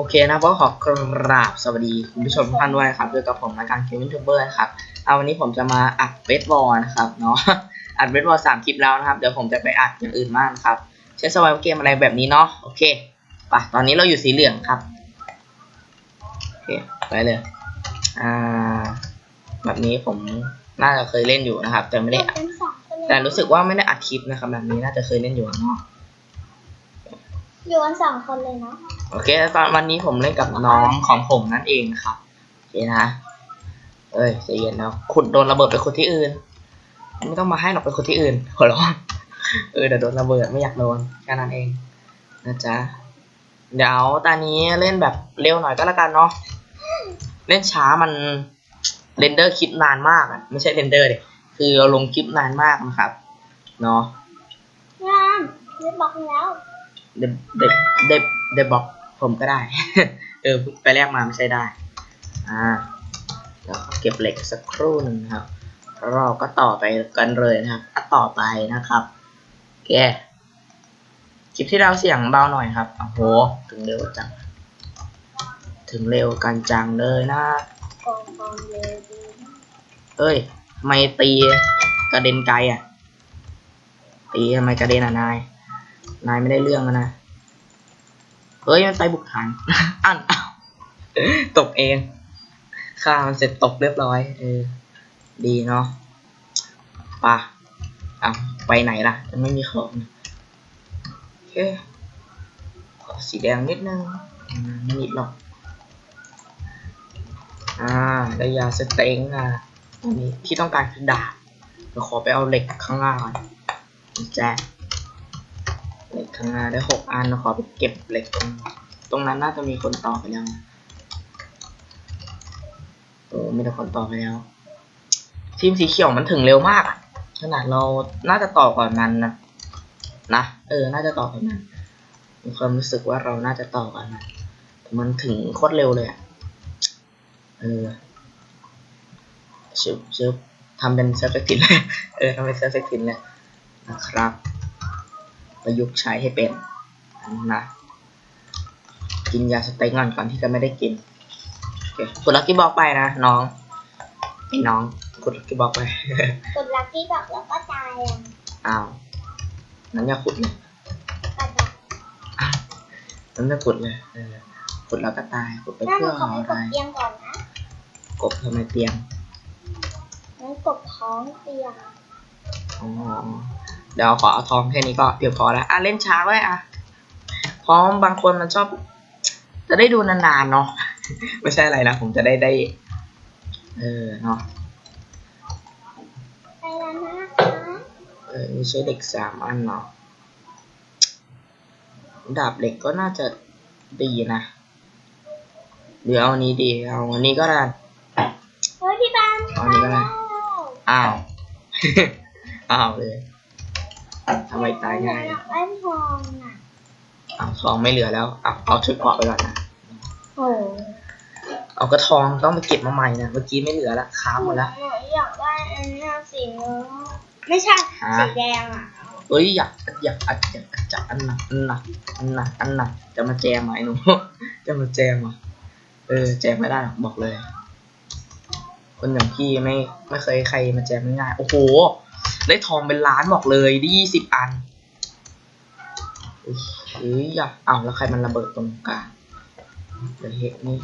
โอเคนะก็ขอกราบสวัสดีคุณผู้ชมทุกท่านด้วยครับด้วยกับผมรายการเกมยูทูเบอร์ครับเอาวันนี้ผมจะมาอัดเวทบอลนะครับเนาะอัดเวทบอลสามคลิปแล้วนะครับ เดี๋ยวผมจะไปอัดอย่างอื่นมากครับใช้สวายเกมอะไรแบบนี้เนาะโอเคไปตอนนี้เราอยู่สีเหลืองครับโอเคไปเลยอ่าแบบนี้ผมน่าจะเคยเล่นอยู่นะครับ แต่ไม่ได้แต่รู้สึกว่าไม่ได้อัดคลิปนะครับแบบนี้น่าจะเคยเล่นอยู่เนาะอยู่กันสองคนเลยเนาะ โอเคตอนวันนี้ผมเล่นกับน้องของผมนั่นเองครับโอเคนะเอ้ยใจเย็นนะขุดโดนระเบิดไปขุดที่อื่น ไม่ต้องมาให้หรอกไปขุดที่อื่นขอร้องเออเดี๋ยวโดนระเบิดไม่อยากโดนแค่นั้นเองนะจ๊ะเดี๋ยวตอนนี้เล่นแบบเร็วหน่อยก็แล้วกันเนาะเล่นช้ามันเรนเดอร์คลิปนานมากอะไม่ใช่เรนเดอร์ดิคือเราลงคลิปนานมากนะครับเนาะงานเรียบบอกแล้วเดบเดบเดบเดบบอก ผมก็ได้ เออไปแลกมาไม่ใช่ได้ อ่าเดี๋ยวเก็บเหล็กสักครู่หนึ่งนะครับ เราก็ต่อไปกันเลยนะครับต่อไปนะครับโอเคลิปที่เราเสียงเบาหน่อยครับ โอ้โห ถึงเร็วจัง ถึงเร็วกันจังเลยนะ เอ้ย ไมตีกระเด็นไกลอะ ตีทำไมกระเด็นอะนาย นายไม่ได้เรื่องนะ เฮ้ยมันไปบุกฐานอันอ้าตกเองฆ่ามันเสร็จตกเรียบร้อยเออดีเนาะป่ะอ้าวไปไหนล่ะยังไม่มีของโอเคขอสีแดงนิดนึงไม่นิดหรอกอ่าได้ยาสเต็งอะอันนี้ที่ต้องการคือดาบเดี๋ยวขอไปเอาเหล็กข้างล่างก่อนแจ๊ เหล็กข้างหน้าได้หกอันขอไปเก็บเหล็กตรงตรงนั้นน่าจะมีคนต่อไปแล้วโอ้ไม่ได้คนต่อไปแล้ว ทีมสีเขียวมันถึงเร็วมากอะขนาดเราน่าจะต่อก่อนมันนะนะเออ น่าจะต่อก่อนมันมีความรู้สึกว่าเราน่าจะต่อก่อนมันแต่มันถึงโคตรเร็วเลยอะเออชึบชึบทำเป็นเซอร์เฟกตินเลยเออทำเป็นเซอร์เฟกตินเลยนะครับ ประยุกต์ใช้ให้เป็นนะกินยาสเต็กก่อนก่อนที่จะไม่ได้กินโอเคกดลักกี้บอกไปนะน้องไอ้น้องกดลักกี้บอกไปกดลักกี้บอกแล้วก็ตายอะอ้าวนั้นอย่าขุดเลยกระดาษนั้นอย่าขุดเลยเออขุดแล้วก็ตายขุดไปน่าเพื่จะอขอหาให้กอะไรดเตียงก่อนนะกบทำไมเตียงงั้นกดท้องเตียงอ๋อ เดี๋ยวขอเอาทองแค่นี้ก็เพียงพอแล้วอะเล่นช้าไว้อะเพราะบางคนมันชอบ จะได้ดูนานๆเนาะไม่ใช่อะไรนะผมจะได้ได้ เออเนาะไปแล้วนะคะเออมีใช้เหล็กสามอันเนาะดาบเหล็กก็น่าจะดีนะหรือเอาอันนี้ดีเอาอันนี้ก็ได้เฮ้ยพี่บานเอาอันนี้ก็ได้อ้าว อ้าวเลย ทำไมตายง่ายอยากได้ทองอะอ้าวทองไม่เหลือแล้วอ้าวเอาชุดเกราะไปก่อนนะโอ้เอากระทองต้องไปเก็บมาใหม่นะเมื่อกี้ไม่เหลือละค้างหมดละอยากได้อันเนี้ยสีเนื้อไม่ใช่ฮะสีแดงอะเอ้ยอยากอยากอยากอยากจะอันหนักอันหนักอันหนักอันหนักจะมาแจมไหมหนูจะมาแจมอะเออแจมไม่ได้หรอกบอกเลย คนอย่างพี่ไม่ไม่เคยใครมาแจมง่ายๆโอ้โห ได้ทองเป็นล้านบอกเลยได้ยี่สิบอันเฮ้ยอยากอ้าวแล้วใครมันระเบิดตรงกลางเดี๋ยวเฮ็ดนี่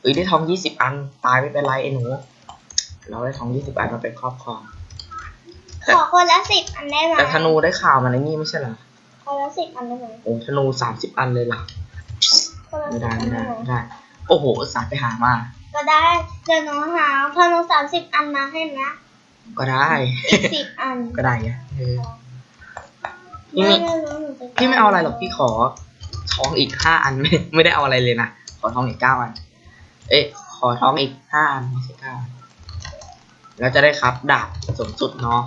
เอ้ยได้ทองยี่สิบอัน ตายไม่เป็นไรไอ้หนู เราได้ทองยี่สิบอันมาเป็นครอบครองขอคนละสิบอันได้ไหมแต่ธนูได้ข่าวมาในนี่ไม่ใช่เหรอคนละสิบอันได้ไหมโอ้ธนูสามสิบอันเลยเหรอคนละไม่สิบได้อันไม่ได้ได้ไหมไม่ได้ โอ้โหสาดไปหามา ก็ได้เดี๋ยวหนูหาพอหนูสามสิบอันมาให้นะ ก็ได้ อีกสิบอันก็ได้ไงเออพี่ไม่ไม่รู้หนูจะพี่ไม่เอาอะไรหรอกพี่ขอทองอีกห้าอันไม่ไม่ได้เอาอะไรเลยนะขอทองอีกเก้าอัน เอ๊ะ ขอทองอีกห้าอันไม่ใช่เก้าอันแล้วจะได้ครับดาบสูงสุดเนาะ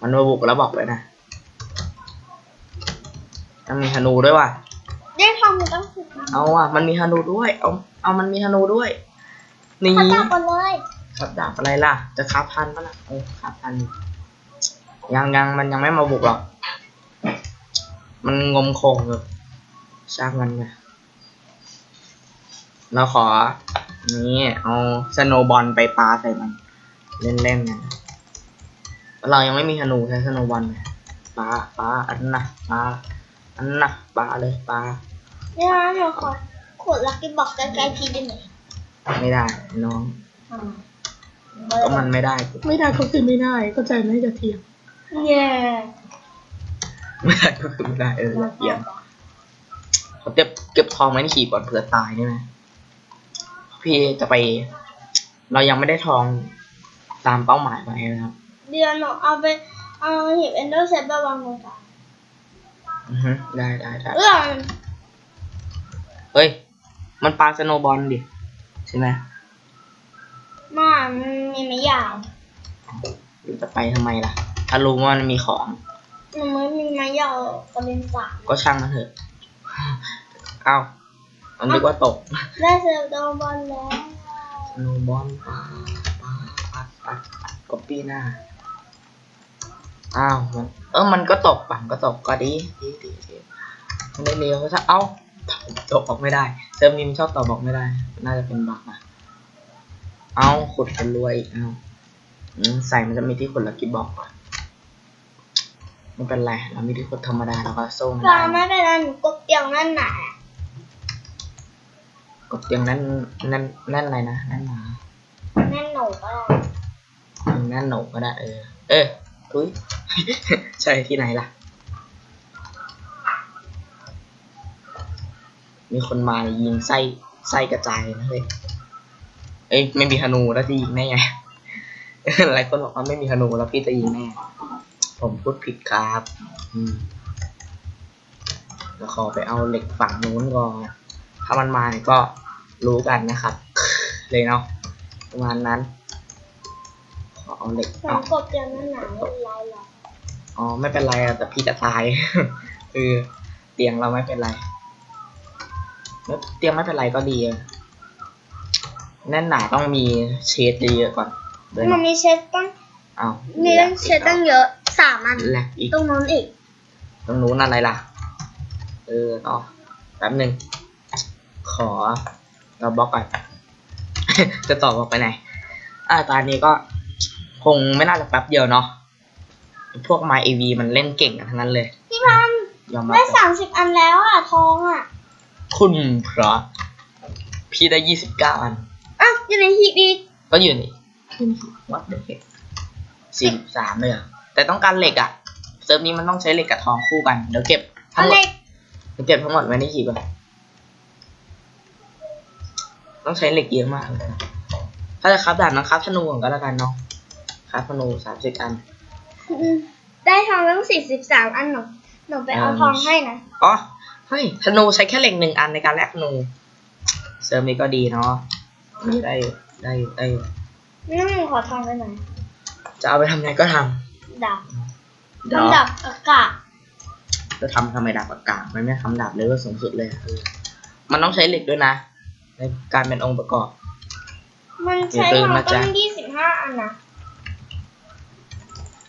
มันมาบุกแล้วบอกเลยนะมันมีธนูด้วยว่ะได้ทองมันต้องสิบอันเอาอะมันมีธนูด้วย เอาเอามันมีธนูด้วยนี่ถ้าจับกันเลย ครับดาบอะไรล่ะ จะคาบพันปะล่ะเออคาบพัน ยังยังมันยังไม่มาบุกหรอก มันงมคงอยู่ช่างมันไงเราขอ นี่เอาสโนบอลไปปาใส่มัน เล่นๆกันเรายังไม่มีธนูใช้สโนบอลเลยปาปาอันน่ะปาอันน่ะปาเลยปาเนี่ยหนูขอขวดลักกี้บอกใกล้ๆพี่ได้ไหมไม่ได้น้องอ่า ก็มันไม่ได้ไม่ได้ก็คือไม่ได้เข้าใจไหมจะเถียงเย่ไม่ได้ก็คือไม่ได้เอออย่าเถียงเขาเก็บเก็บทองไว้ในขีบก่อนเผื่อตายได้ไหมพี่จะไป เรายังไม่ได้ทองตามเป้าหมายไว้นะครับเดี๋ยวหนูเอาไปเอาหีบเอนเดอร์เซตไปวางตรงกลางอือฮึได้ได้ได้เรื่องเฮ้ย มันปาสโนบอลดิ ใช่ไหม มันมีไม่ยาวหรือจะไปทำไมล่ะ ถ้ารู้ว่ามันมีของ หนูไม่มีไม้ยาวกระเด็นสามก็ช่างมันเถอะ เอามันนึกว่าตกได้เซลล์โดนบอลแล้วสโนบอลปาปาปัดปัดปัดก็ปีหน้า อ้าวมันเออมันก็ตกปั่นก็ตกก็ดีดีดีดีมันได้เร็วก็ถ้าเอ้าตกออกไม่ได้เซิร์ฟนี้มันชอบตอบบอกไม่ได้ น่าจะเป็นบั๊กนะ เอาขุดกันรวยอีกเอาอืมใส่มันจะมีที่ขุดแล้วกิบบอกก่อนไม่เป็นไรเรามีที่ขุดธรรมดาเราก็สู้มันปลาได้ไม่เป็นไรหนูกบเตียงนั่นหนากดเตียงนั่นนั่นนั่นอะไรนะนั่นหนาแน่นหนูก็ได้นั่นหนูก็ได้เออเออทุยใช่ที่ไหนล่ะ มีคนมายิงไส้ไส้กระจายเลยนะเฮ้ย เอ้ยไม่มีธนูแล้วจะยิงได้ไงหลายคนบอกว่าไม่มีธนูแล้วพี่จะยิงแน่ผมพูดผิดครับอืมแล้วขอไปเอาเหล็กฝั่งนู้นก่อนถ้ามันมาเนี่ยก็รู้กันนะครับ เลยเนาะประมาณนั้นขอเอาเหล็กหนูเอากบเตียงนั่นหนาไม่เป็นไรหรอกอ๋อไม่เป็นไรอะแต่พี่จะตายเออเตียงเราไม่เป็นไรแล้วเตียงไม่เป็นไรก็ดีอะ แน่นหนาต้องมีเชดเยอะๆก่อนเลยมันเนาะมีเช็ดตั้งเอามีแหลกเช็ดตั้งเยอะสามอันแหลกอีกตรงนู้นอีกตรงนู้นอะไรล่ะ เออต่อแป๊บหนึ่งขอเราบล็อกก่อน จะต่อบล็อกไปไหน อ่าตอนนี้ก็คงไม่น่าจะแป๊บเดียวเนาะพวก My AV มันเล่นเก่งกันทั้งนั้นเลย พี่พันยอมรับได้เลยสามสิบอันแล้วอะทองอะ คุณพระพี่ได้ยี่สิบเก้าอัน อะอยู่ในหีบอีกก็อยู่นี่วัดเด็กสี่สามเลยเหรอแต่ต้องการเหล็กอะเซิร์ฟนี้มันต้องใช้เหล็กกับทองคู่กันเดี๋ยวเก็บทั้อังนหมดเล็กเดี๋ยวเก็บทั้งหมดไว้ในหีบก่อนต้องใช้เหล็กเยอะมากเลยนะถ้าจะครับดาบนะครับธนูก่อนก็แล้วกันเนาะครับธนูสามสิบอันอืมได้ทองตั้งสี่สิบสามอันหนูหนูไปเอาเออทองให้นะอ๋อเฮ้ยธนูใช้แค่เหล็กหนึ่งอันในการแลกธนูเซิร์ฟนี้ก็ดีเนาะ ได้อยู่ได้อยู่ได้อยู่นี่หนูขอทองไปหน่อยจะเอาไปทำไงก็ทดาบำเดี๋ยวทำดาบอากาศจะทำทำไมดาบปากกามันไม่ทำดาบเลยว่าสูงสุดเลยอะเออมันต้องใช้เหล็กด้วยนะ ในการเป็นองค์ประกอบ มันใช้อย่าลืทมองนะจ๊ะตั้งยี่สิบห้าอันนะ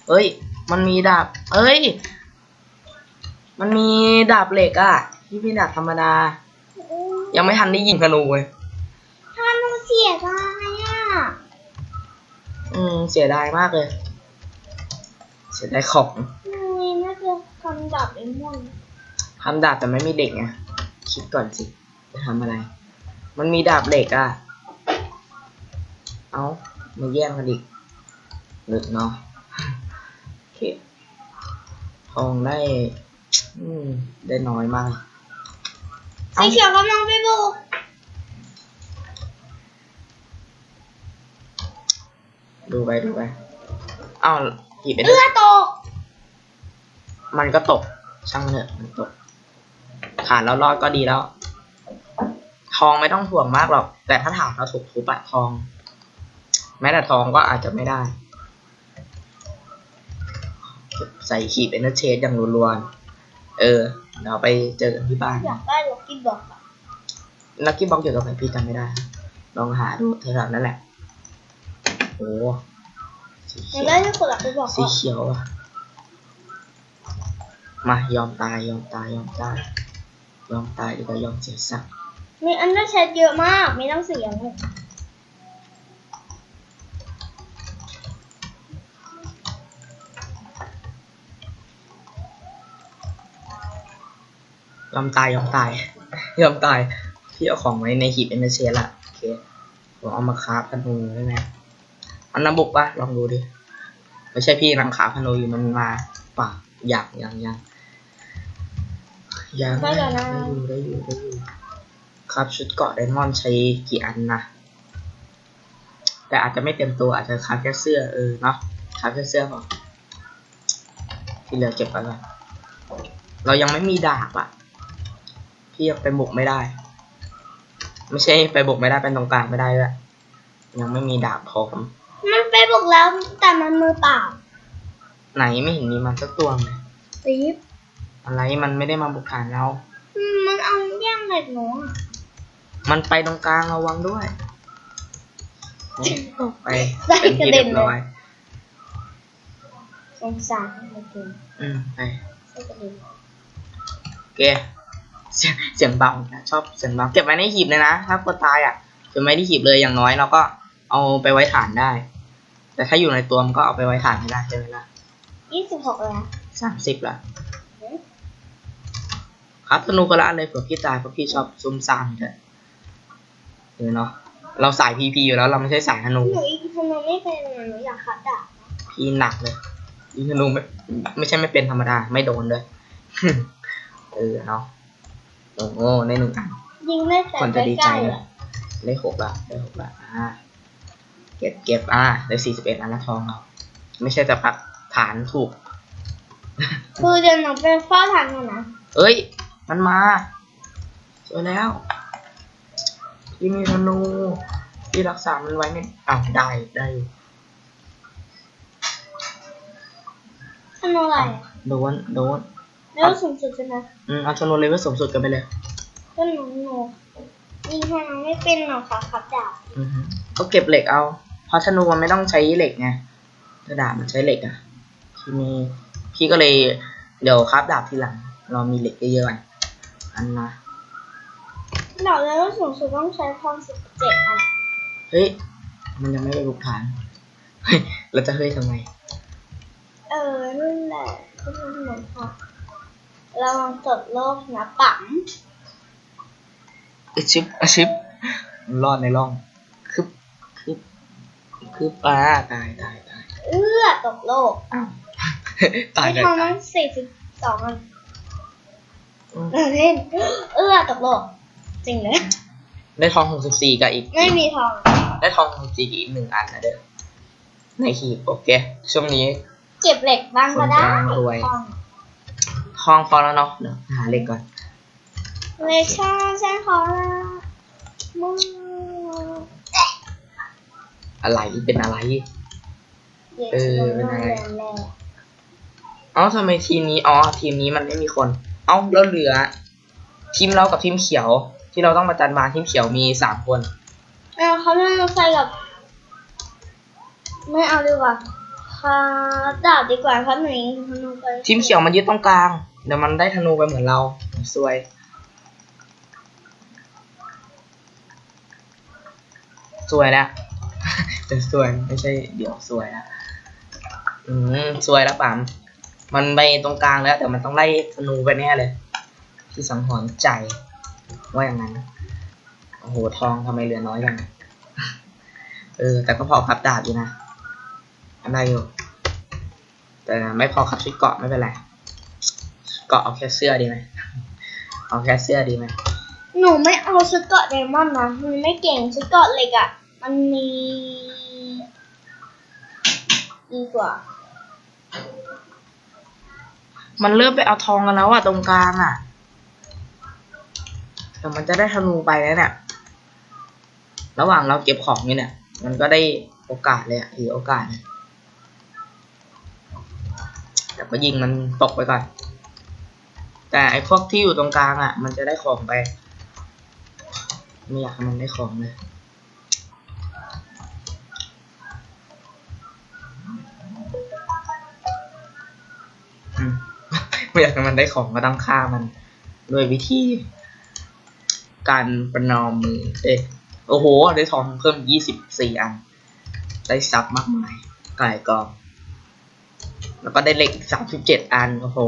เอ้ย มันมีดาบ เอ้ย มันมีดาบเหล็กอะที่เป็นดาบธรรมดา ยังไม่ทันได้ยิงธนูเลยถ้าหนูเสียดายอะ อืม เสียดายมากเลย เสียดายของหนูน่าจะทำดาบเลมอนทำดาบแต่ไม่มีเหล็กไงคิดก่อนสิจะทำอะไร มันมีดาบเหล็กอะเอามาแย่งกันอีกเหลึกเนาะโอเคทองได้ อืม ได้น้อยมากเอ้าสีเขียวกำลังไปบุก ดูไปดูไปเอ้าหยิบไปเลือดตก มันก็ตก ช่างมันเถอะมันตกฐานเรารอดก็ดีแล้ว ทองไม่ต้องห่วงมากหรอก แต่ถ้าฐานเราถูกทุบอะทอง แม้แต่ทองก็อาจจะไม่ได้ ใส่ขีดเป็นเชดอย่างรัวๆเออเดี๋ยวไปเจอกันที่บ้านอยากได้ล็อกกี้บอกอะลักกี้บ็อกอยู่ตรงไหนพี่จำไม่ได้ ลองหาดูแถวๆนั่นแหละโอ้ สีอเขียากยวได้ที่คนล็อกกี้บอกสีอะเขียวอะมายอมตายยอมตายยอมตายยอมตายดีกว่ายอมเสียสักดิ์มีอันเดอร์เชดเยอะมาก ไม่ต้องเสียงเลยยอมตายยอมตาย ยอมตายพี่เอาของไว้ในหีบเอเนเชละโอเคผมเอามาคราฟธนูได้ไหม มันน้ำบุกปะลองดูดิไม่ใช่พี่นังขาพนูอยู่มันมาป่ะอยากยังยังยังได้อยู่ได้อยู่ได้อยู่ครับชุดเกาะไดมอนด์ใช้กี่อันนะแต่อาจจะไม่เต็มตัวอาจจะคราฟแค่เสื้อเออเนาะคราฟแค่เสื้อพอที่เหลือเก็บไว้ก่อนเรายังไม่มีดาบอะพี่ยังไปบุกไม่ได้ ไม่ใช่ไปบุกไม่ได้เป็นตรงกลางไม่ได้ด้วยยังไม่มีดาบพร้อม มันไปบุกแล้วแต่มันมือเปล่า ไหนไม่เห็นมีมันสักตัวเลยตีบอะไรมันไม่ได้มาบุกฐานเราอืมมันเอาแย่งเหล็กหนูอะมันไปตรงกลางระวังด้วยไปใส่เป็นกระที่เด็เรีนยบเลร้อยยสงสารมันเกินอืมไปใส่กระเด็นโอเคเสียงเสียงเบานะชอบเสียงเบาเก็บไว้ในหีบเลยนะถ้ากลัวตายอะเก็บไว้ที่หีบเลยอย่างน้อยเราก็เอาไปไว้ฐานได้ แต่ถ้าอยู่ในตัวมันก็เอาไปไว้ฐานไม่ได้ใช่ไหมล่ะยี่สิบหกแล้วสามสิบละครับธนูคนละอันเลยเผื่อพี่ตายเพราะพี่ชอบซุ่มซ่ามเถอะเออเนาะเราสายพีพีอยู่แล้วเราไม่ใช่สายธนูหนูอีกทำไมไม่เป็นอะหนูอยากขัดดาบพี่หนักเลยยิงธนูไม่ไม่ใช่ไม่เป็นธรรมดาไม่โดนด้วยเออเนาะโอ้โหในหนึ่งอันยิงได้แต่คนใกจะดีใจล้ๆแล้อะวได้หกละได้หกละอ่าเก็บเก็บอ่าได้สี่สิบเอ็ดอันละทองเราไม่ใช่จะพักฐานถูก คือเดี๋ยวหนูไปเฝ้าทางกันนะเอ้ย มันมาสวยแล้วพี่มีธนูพี่รักษามันไว้เนี่ยอ้าวได้ได้อยู่ธนูอะไรอะโดนโดนแล้วสูงสุดใช่ไหมอืมเอาธนูเลเวลสูงสุดกันไปเลยก็หนูหนูยิงให้น้องไม่เป็นหรอกค่ะขัดดาบอือฮึก็เก็บเหล็กเอาเพ ราะธนูมันไม่ต้องใช้เหล็กไงกระดาษมันใช้เหล็กอะทีนี้พี่ก็เลยเดี๋ยวคราฟดาบทีหลัง เรามีเหล็กเยอะๆอะอันนะดาบแล้วสูงสุดต้องใช้ทองสิบเจ็ดอันเฮ้ยมันยังไม่ไปบุกฐานเฮ้ยเราจะเฮ้ยทำไม เออนั่นแหละที่มันเหมือนค่ะระวังตดโลกนะปั๊มอาชิปอาชิปมันรอดในร่องคึบคึบ คึบอ่าตายตายตาย เอื้อตกโลกอ้าวตายไม่เลยทองต้ตาอยงสี่สิบสองอันอืมเออเล่น เอื้อตกโลก จริงเลยได้ทองหกสิบสี่กับอีก ไม่มีทอง ได้ทองหกสิบสี่อีกหนึ่งอันนะเด้อในหีบโอเค ช่วงนี้ เก็บเหล็กบ้างก็ได้คนกลางรวย ทองทองพอแล้วเนาะเดี๋ยวหาเหล็กก่อน เหล็กช่างฉันขอละมึง อะไรเป็นอะไรเดี๋ยวเออฉันเป็นนอนอะไรแรงแรงเอ้าทำไมทีมนี้อ๋อทีมนี้มันไม่มีคน เอ้าแล้วเหลือ ทีมเรากับทีมเขียว ที่เราต้องประจันบานทีมเขียวมีสามคนเออเขาไม่มาใส่กับ ไม่เอาดีกว่าค่ะดาบดีกว่าครับหนูยิงธนูไปทีมเขียวมันยึดตรงกลางเดี๋ยวมันได้ธนูไปเหมือนเราสวยสวยแล้ว็นสวยไม่ใช่เดี๋ยวสวยแล้วอืมสวยแล้วปั๊มมันไปตรงกลางแล้วแต่มันต้องไล่ธนูไปแน่เลย ที่สังหรณ์ใจ ว่าอย่างนั้นโอ้โหทองทำไมเหลือน้อยจังเออ แต่ก็พอพับดาบอยู่นะอันได้อยู่ แต่ไม่พอขับชุดเกาะไม่เป็นไรเกาะเอาแค่เสื้อดีไหมเอาแค่เสื้อดีไหมหนูไม่เอาชุดเกาะไดมอนนะมันไม่เก่งชุดเกาะเหล็กอะ มันมี ดีกว่า มันเริ่มไปเอาทองกันแล้วอะตรงกลางอะแต่มันจะได้ธนูไปแล้วเนี่ย ระหว่างเราเก็บของนี่เนี่ย มันก็ได้โอกาสเลยอะถือโอกาสเลยแต่ก็ยิงมันตกไปก่อน แต่ไอ้พวกที่อยู่ตรงกลางอะมันจะได้ของไป ไม่อยากให้มันได้ของเลย ไม่อยากให้มันได้ของก็ต้องฆ่ามันด้วยวิธีการประนอมมือเอ๊ะโอ้โห ได้ทองเพิ่มยี่สิบสี่อัน ได้ซับมากมายไก่กอง แล้วก็ได้เหล็กสามสิบเจ็ดอัน โอ้โห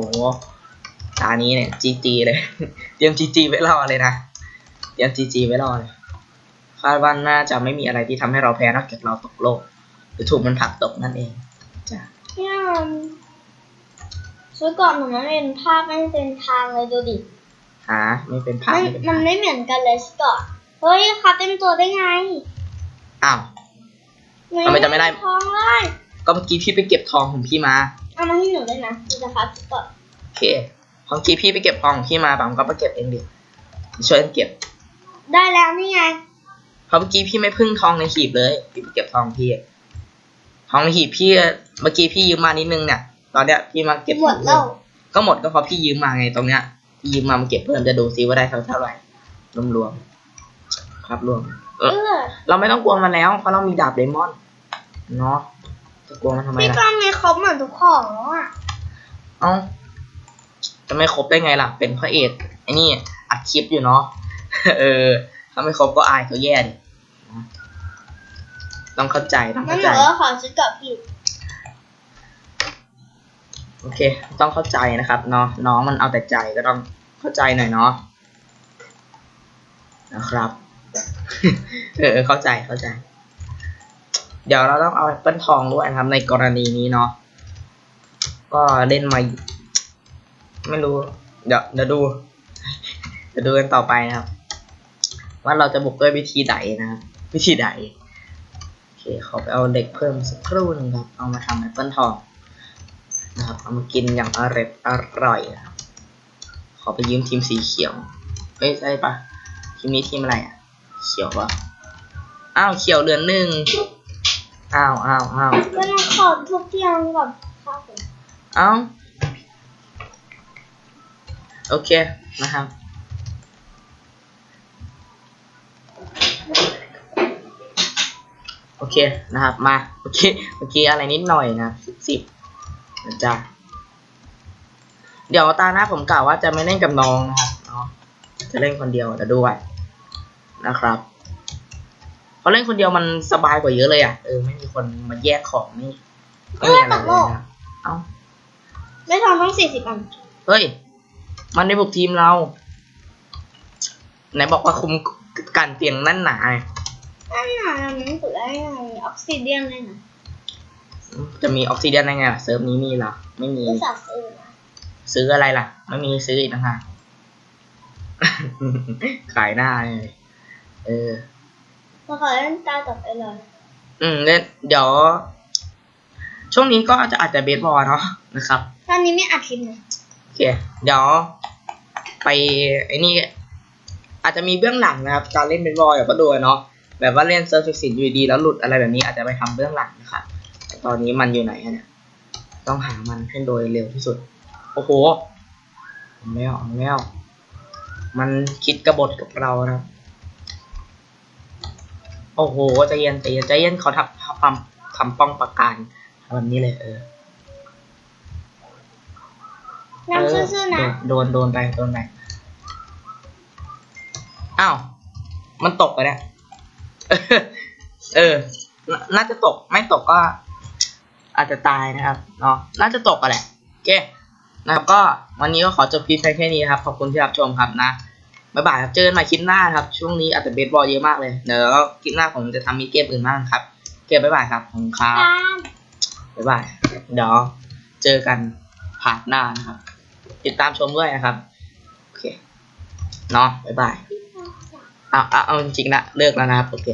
ตานี้เนี่ยจีจีเลย เตรียมจีจีไว้รอเลยนะ เตรียมจีจีไว้รอเลย คาดว่าน่าจะไม่มีอะไรที่ทำให้เราแพ้นอกจากเราตกโลก หรือถูกมันผลักตกนั่นเองจ้ะ ชุดก่อนหนูมันเป็นภาพไม่เป็นทางเลยดูดิหาไม่เป็นภาพมันไม่เป็นมันภาพไม่เหมือนกันเลยชุดก่อนเฮ้ยคับเต็มตัวได้ไงอ้าว ทำไมจะไม่ได้ ท้องได้ก็เมื่อกี้พี่ไปเก็บทองของพี่มา เอามาให้หนูได้นะหนูจะคับชุดก่อนโอเคของกี้พี่ไปเก็บทองของพี่มาปั๊มก็ไปเก็บเองดิช่วยกันเก็บ ได้แล้วนี่ไง เพราะเมื่อกี้พี่ไม่พึ่งทองในหีบเลย พี่ไปเก็บทองพี่อะทองในหีบพี่อะเมื่อกี้พี่ยืมมานิดนึงเนี่ย ตอนเนี้ยพี่มาเก็บหมดแล้วก็หมดก็เพราะพี่ยืมมาไงตรงเนี้ยพี่ยืมมามาเก็บเพิ่มจะดูซิว่าได้เท่าเท่าไหร่รวมๆครับรวมเอเอออเราไม่ต้องกลัวมันแล้วเพราะเรามีดาบเดมอนเนาะจะกลัวมันทำไมพี่ล่ะก้องมีครบเหมือนทุกของแล้วอะเอ้าจะไม่ครบได้ไงล่ะ เป็นพระเอกไอ้นี่อัดคลิปอยู่เนาะ เออ ถ้าไม่ครบก็อายเขาแย่ดินะต้องเข้าใจต้องงั้นเข้าหใจนูก็ขอชุดก่อนพี่ โอเค ต้องเข้าใจนะครับเนาะน้องมันเอาแต่ใจก็ต้องเข้าใจหน่อยเนาะนะครับ เออเข้าใจเข้าใจ เดี๋ยวเราต้องเอาแอปเปิลทองด้วยนะครับ ในกรณีนี้เนาะก็เล่นมา ไม่รู้ เดี๋ยวเดี๋ยวดูเดี๋ยวดูกันต่อไปนะครับ ว่าเราจะบุกด้วยวิธีใดนะครับวิธีใดโอเคขอไปเอาเด็กเพิ่มสักครู่หนึงครับ เอามาทำแอปเปิลทอง นะครับเอามากินอย่างอร่อยอร่อยนะครับขอไปยืมทีมสีเขียวเอ้ยใช่ปะทีมนี้ทีมอะไรอะเขียวปะอ้าวเขียวเรือนหนึ่งอ้าวอ้าวอ้าวก็ต้องขอทุกอย่างก่อนครับผมอ้าวโอเคนะครับโอเคนะครับมาโอเคเมื่อกี้อะไรนิดหน่อยนะสิบสิบ นะจ๊ะเดี๋ยวตาหน้าผมกล่าวว่าจะไม่เล่นกับน้องนะครับเนาะจะเล่นคนเดียวแต่ด้วยนะครับเพราะเล่นคนเดียวมันสบายกว่าเยอะเลยอะเออไม่มีคนมาแยกของนี่ไม่มีอะไรเลยนะเอ้าได้ทองทั้งสี่สิบอันเฮ้ย มันในบุกทีมเรา ไหนบอกว่าคุมกันเตียงนั่นหนาไงนั่นน่ะมันสุดได้ไงออกซิเดียนเลยนะ จะมีออกซิเดียนได้ไงล่ะเซิร์ฟนี้มีเหรอไม่มีอุตส่าห์ซื้อนะซื้ออะไรล่ะ ไม่มีซื้ออีกนะฮะขายหน้าเลยเออมาขอเล่นตาต่อไปเลยอืมเล่นเดี๋ยว ช่วงนี้ก็จะอาจจะเบสบอลเนาะนะครับ ตอนนี้ไม่อัดคลิปนะโอเค เดี๋ยว ไปไอ้นี่ อาจจะมีเบื้องหลังนะครับ การเล่นเบสบอลอย่าก็ดูเนาะแบบว่าเล่นเซิร์ฟฟิสิกอยู่ดีๆแล้วหลุดอะไรแบบนี้อาจจะไปทำเบื้องหลังนะครับแต่ตอนนี้มันอยู่ไหนอะเนี่ยต้องหามันให้โดยเร็วที่สุด โอ้โหเอาแล้วเอาแล้วมันคิดกบฏกับเรานะครับโอ้โหใจเย็นใจเย็นใจเย็นเขาทำทำทำป้องประการทำแบบนี้เลยเออนั่งซื่อๆนะโดนโดนไปโดนไปอ้าวมันตกไปเนี่ยเออน่าน่าจะตกไม่ตกก็ อาจจะตายนะครับเนาะน่าจะตกกันแหละโอเคนะครับก็วันนี้ก็ขอจบคลิปเพียงแค่นี้นะครับ ขอบคุณที่รับชมครับนะบ๊ายบายครับเจอกันใหม่คลิปหน้าครับ ช่วงนี้อาจจะเบสบอลเยอะมากเลย เดี๋ยวคลิปหน้าผมจะทำมีเกมอื่นบ้างครับ เกมบ๊ายบายครับขอบคุณครับตามบ๊ายบายเดี๋ยวเจอกันผ่านหน้านะครับ ติดตามชมด้วยนะครับ โอเค เนาะบ๊ายบายเอาเอาเอาจริงๆนะเลิกแล้วนะครับโอเค